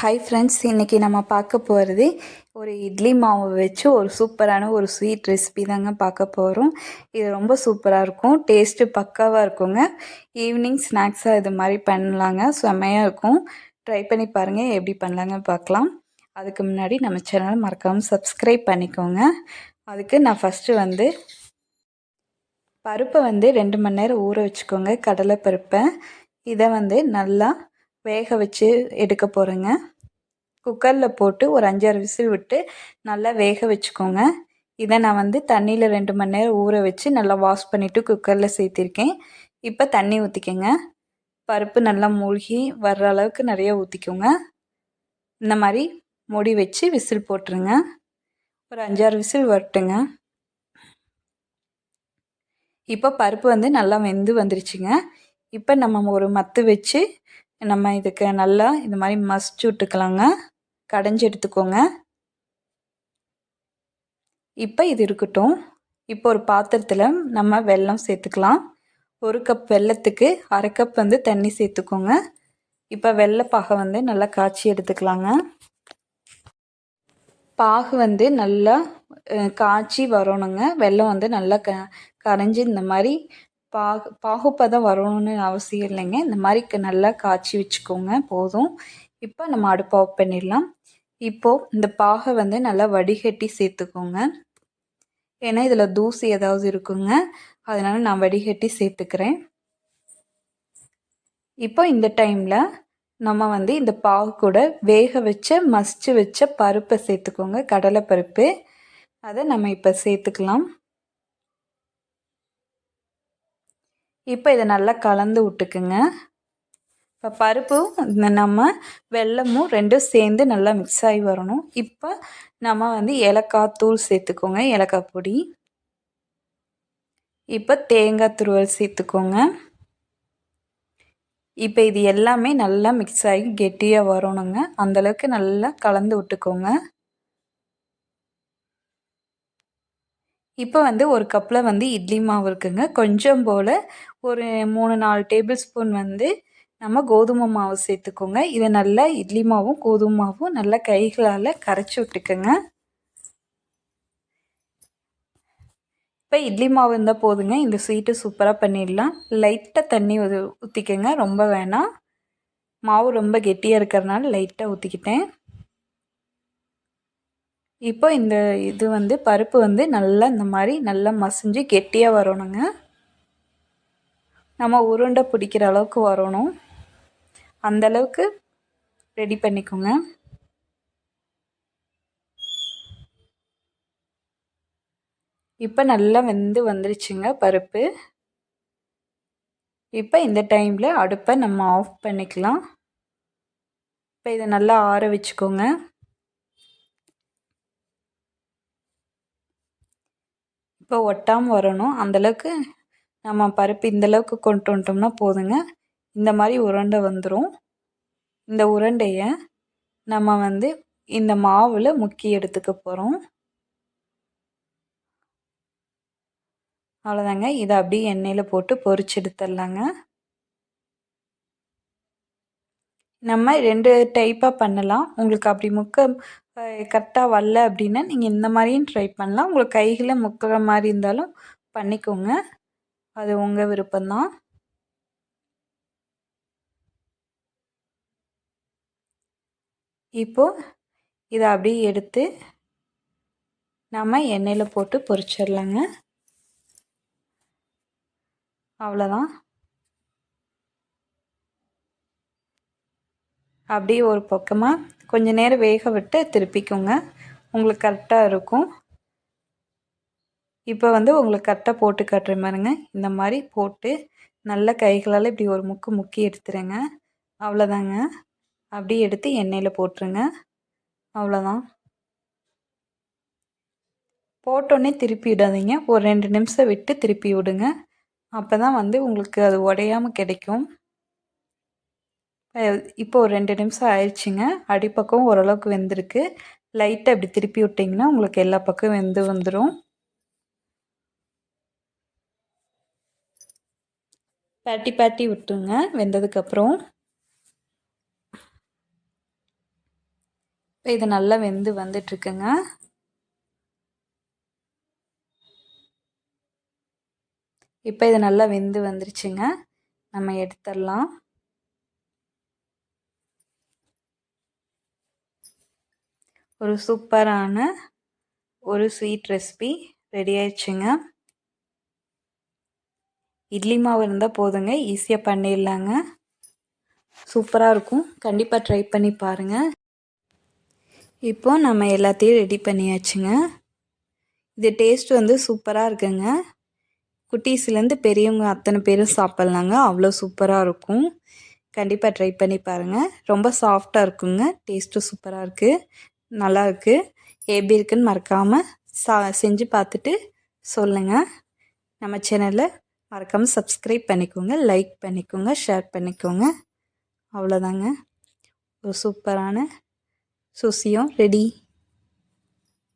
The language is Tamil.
ஹாய் ஃப்ரெண்ட்ஸ் இன்றைக்கி நம்ம பார்க்க போகிறது ஒரு இட்லி மாவு வச்சு ஒரு சூப்பரான ஒரு ஸ்வீட் ரெசிபி தாங்க பார்க்க போகிறோம் இது ரொம்ப சூப்பராக இருக்கும் டேஸ்ட்டு பக்காவாக இருக்குங்க. ஈவினிங் ஸ்நாக்ஸாக இது மாதிரி பண்ணலாங்க செம்மையாக இருக்கும். ட்ரை பண்ணி பாருங்கள் எப்படி பண்ணலாங்க பார்க்கலாம். அதுக்கு முன்னாடி நம்ம சேனலை மறக்காமல் சப்ஸ்கிரைப் பண்ணிக்கோங்க. அதுக்கு நான் ஃபஸ்ட்டு வந்து பருப்பை வந்து ரெண்டு மணி நேரம் ஊற வச்சுக்கோங்க கடலை பருப்பை. இதை வந்து நல்லா வேக வச்சு எடுக்க போகிறேங்க குக்கரில் போட்டு ஒரு அஞ்சாறு விசில் விட்டு நல்லா வேக வச்சுக்கோங்க. இதை நான் வந்து தண்ணியில் ரெண்டு மணி நேரம் ஊற வச்சு நல்லா வாஷ் பண்ணிவிட்டு குக்கரில் சேர்த்திருக்கேன். இப்போ தண்ணி ஊற்றிக்கோங்க பருப்பு நல்லா மூழ்கி வர்ற அளவுக்கு நிறைய ஊற்றிக்கோங்க இந்த மாதிரி மூடி வச்சு விசில் போட்டுருங்க. ஒரு அஞ்சாறு விசில் வரட்டுங்க. இப்போ பருப்பு வந்து நல்லா வெந்து வந்துருச்சுங்க. இப்போ நம்ம ஒரு மத்து வச்சு நம்ம இதுக்கு நல்லா இந்த மாதிரி மசிச்சு விட்டுக்கலாங்க. கடைஞ்சி எடுத்துக்கோங்க. இப்போ இது இருக்கட்டும். இப்போ ஒரு பாத்திரத்தில் நம்ம வெல்லம் சேர்த்துக்கலாம். ஒரு கப் வெல்லத்துக்கு அரை கப் வந்து தண்ணி சேர்த்துக்கோங்க. இப்போ வெள்ளைப்பாகை வந்து நல்லா காய்ச்சி எடுத்துக்கலாங்க. பாகு வந்து நல்லா காய்ச்சி வரணுங்க. வெள்ளம் வந்து நல்லா க கரைஞ்சி இந்த மாதிரி பாகு பாகுப்பதம் வரணும்னு அவசியம் இல்லைங்க. இந்த மாதிரி நல்லா காய்ச்சி வச்சுக்கோங்க. போதும். இப்போ நம்ம அடுப்பை ஆஃப் பண்ணிடலாம். இப்போது இந்த பாகை வந்து நல்லா வடிகட்டி சேர்த்துக்கோங்க. ஏன்னா இதில் தூசி ஏதாவது இருக்குங்க. அதனால் நான் வடிகட்டி சேர்த்துக்கிறேன். இப்போ இந்த டைமில் நம்ம வந்து இந்த பாகு கூட வேக வச்ச மசிச்சு வச்ச பருப்பை சேர்த்துக்கோங்க. கடலை பருப்பு. அதை நம்ம இப்போ சேர்த்துக்கலாம். இப்போ இதை நல்லா கலந்து விட்டுக்குங்க. இப்போ பருப்பு இந்த நம்ம வெல்லமும் ரெண்டும் சேர்ந்து நல்லா மிக்ஸ் ஆகி வரணும். இப்போ நம்ம வந்து ஏலக்காய் தூள் சேர்த்துக்கோங்க ஏலக்காய் பொடி. இப்போ தேங்காய் துருவல் சேர்த்துக்கோங்க. இப்போ இது எல்லாமே நல்லா மிக்ஸ் ஆகி கெட்டியாக வரணுங்க. அந்தளவுக்கு நல்லா கலந்து விட்டுக்கோங்க. இப்போ வந்து ஒரு கப்பில் வந்து இட்லி மாவு இருக்குங்க. கொஞ்சம் போல் ஒரு மூணு நாலு டேபிள் ஸ்பூன் வந்து நம்ம கோதுமை மாவு சேர்த்துக்கோங்க. இதை நல்லா இட்லி மாவும் கோதுமை மாவும் நல்லா கைகளால் கரைச்சி விட்டுக்கோங்க. இப்போ இட்லி மாவு இருந்தால் போதுங்க. இந்த ஸ்வீட்டு சூப்பராக பண்ணிடலாம். லைட்டாக தண்ணி ஊற்றிக்கோங்க ரொம்ப வேணாம். மாவு ரொம்ப கெட்டியாக இருக்கிறதுனால லைட்டாக ஊற்றிக்கிட்டேன் இப்போ இந்த இது வந்து பருப்பு வந்து நல்லா இந்த மாதிரி நல்லா மசிஞ்சு கெட்டியாக வரணுங்க. நம்ம உருண்டை பிடிக்கிற அளவுக்கு வரணும். அந்தளவுக்கு ரெடி பண்ணிக்கோங்க. இப்போ நல்லா வெந்து வந்துருச்சுங்க பருப்பு. இப்போ இந்த டைமில் அடுப்பை நம்ம ஆஃப் பண்ணிக்கலாம். இப்போ இதை நல்லா ஆற வச்சுக்கோங்க. இப்போ ஒட்டாமல் வரணும். அந்தளவுக்கு நம்ம பருப்பு இந்தளவுக்கு கொண்டு வந்துட்டோம்னா போதுங்க. இந்த மாதிரி உருண்டை வந்துடும் இந்த உருண்டையை நம்ம வந்து இந்த மாவில் முக்கி எடுத்துக்க போகிறோம் அவ்வளோதாங்க இதை அப்படியே எண்ணெயில் போட்டு பொறிச்சு எடுத்துடலாங்க. நம்ம ரெண்டு டைப்பாக பண்ணலாம். உங்களுக்கு அப்படி முக்க கரெக்டாக வரல அப்படின்னா நீங்கள் இந்த மாதிரியும் ட்ரை பண்ணலாம். உங்களுக்கு கைகளில் முக்கிற மாதிரி இருந்தாலும் பண்ணிக்கோங்க. அது உங்கள் விருப்பம்தான். இப்போது இதை அப்படியே எடுத்து நம்ம எண்ணெயில் போட்டு பொரிச்சிடலாங்க. அவ்வளோதான் அப்படியே ஒரு பக்கமாக கொஞ்சம் நேரம் வேக விட்டு திருப்பிக்கோங்க. உங்களுக்கு கரெக்டாக இருக்கும். இப்போ வந்து உங்களுக்கு கரெக்டாக போட்டு காட்டுற மாதிரிங்க. இந்த மாதிரி போட்டு நல்ல கைகளால் இப்படி ஒரு முக்கு முக்கி எடுத்துருங்க. அவ்வளோதாங்க. அப்படியே எடுத்து எண்ணெயில் போட்டுருங்க. அவ்வளோதான். போட்டோன்னே திருப்பி விடாதீங்க. ஒரு ரெண்டு நிமிஷம் விட்டு திருப்பி விடுங்க. அப்போ தான் வந்து உங்களுக்கு அது உடையாமல் கிடைக்கும். இப்போ ஒரு ரெண்டு நிமிஷம் ஆயிடுச்சுங்க. அடிப்பக்கம் ஓரளவுக்கு வெந்திருக்கு. லைட்டாக இப்படி திருப்பி விட்டிங்கன்னா உங்களுக்கு எல்லா பக்கம் வெந்து வந்துடும் பேட்டி பேட்டி விட்டுருங்க. வெந்ததுக்கப்புறம் இது நல்லா வெந்து வந்துட்டுருக்குங்க. இப்போ இது நல்லா வெந்து வந்துருச்சுங்க. நம்ம எடுத்துடலாம். ஒரு சூப்பரான ஒரு ஸ்வீட் ரெசிபி ரெடி ஆயிடுச்சுங்க. இட்லி மாவு இருந்தால் போதுங்க ஈஸியாக பண்ணிடலாங்க. சூப்பராக இருக்கும். கண்டிப்பாக ட்ரை பண்ணி பாருங்கள் இப்போ நம்ம எல்லாத்தையும் ரெடி பண்ணியாச்சுங்க. இது டேஸ்ட் வந்து சூப்பராக இருக்குங்க. குட்டீஸ்லேருந்து பெரியவங்க அத்தனை பேரும் சாப்பிட்லாங்க. அவ்வளோ சூப்பராக இருக்கும். கண்டிப்பாக ட்ரை பண்ணி பாருங்கள் ரொம்ப சாஃப்டாக இருக்குங்க. டேஸ்ட்டும் சூப்பராக இருக்குது நல்லாயிருக்கு எப்படி இருக்குன்னு மறக்காமல் சா செஞ்சு பார்த்துட்டு சொல்லுங்கள் நம்ம சேனலில் மறக்காமல் சப்ஸ்கிரைப் பண்ணிக்கோங்க லைக் பண்ணிக்கோங்க ஷேர் பண்ணிக்கோங்க. அவ்வளோதாங்க. ஒரு சூப்பரான சுசியும் ரெடி